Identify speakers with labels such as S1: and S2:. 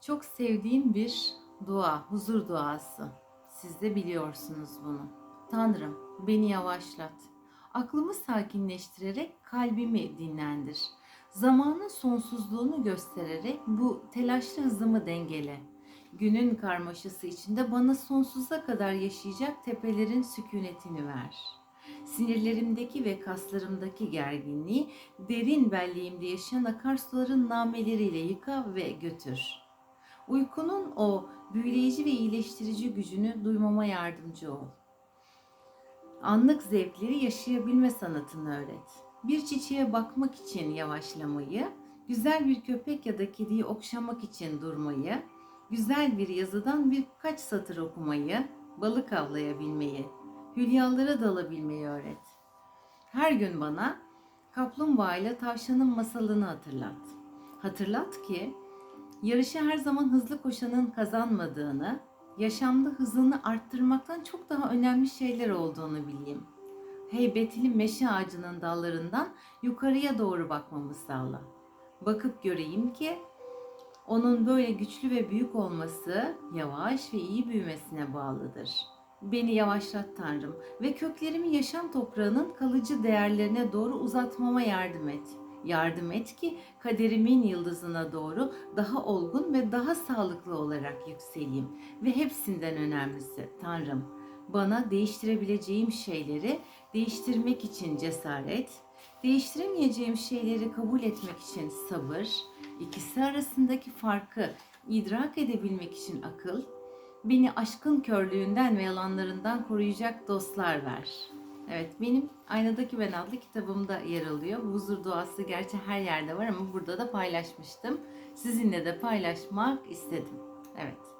S1: Çok sevdiğim bir dua, huzur duası. Siz de biliyorsunuz bunu. Tanrım, beni yavaşlat. Aklımı sakinleştirerek kalbimi dinlendir. Zamanın sonsuzluğunu göstererek bu telaşlı hızımı dengele. Günün karmaşası içinde bana sonsuza kadar yaşayacak tepelerin sükunetini ver. Sinirlerimdeki ve kaslarımdaki gerginliği derin belleğimde yaşayan akarsuların nameleriyle yıka ve götür. Uykunun o büyüleyici ve iyileştirici gücünü duymama yardımcı ol. Anlık zevkleri yaşayabilme sanatını öğret. Bir çiçeğe bakmak için yavaşlamayı, güzel bir köpek ya da kediyi okşamak için durmayı, güzel bir yazıdan birkaç satır okumayı, balık avlayabilmeyi, hülyalara dalabilmeyi öğret. Her gün bana kaplumbağa ile tavşanın masalını hatırlat. Hatırlat ki yarışı her zaman hızlı koşanın kazanmadığını, yaşamda hızını arttırmaktan çok daha önemli şeyler olduğunu bileyim. Heybetli meşe ağacının dallarından yukarıya doğru bakmamı sağla. Bakıp göreyim ki onun böyle güçlü ve büyük olması yavaş ve iyi büyümesine bağlıdır. Beni yavaşlat Tanrım ve köklerimi yaşam toprağının kalıcı değerlerine doğru uzatmama yardım et. Yardım et ki kaderimin yıldızına doğru daha olgun ve daha sağlıklı olarak yükseleyim. Ve hepsinden önemlisi Tanrım bana değiştirebileceğim şeyleri değiştirmek için cesaret, değiştiremeyeceğim şeyleri kabul etmek için sabır, ikisi arasındaki farkı idrak edebilmek için akıl, beni aşkın körlüğünden ve yalanlarından koruyacak dostlar ver. Evet benim Aynadaki Ben adlı kitabımda yer alıyor. Huzur duası gerçi her yerde var ama burada da paylaşmıştım. Sizinle de paylaşmak istedim. Evet.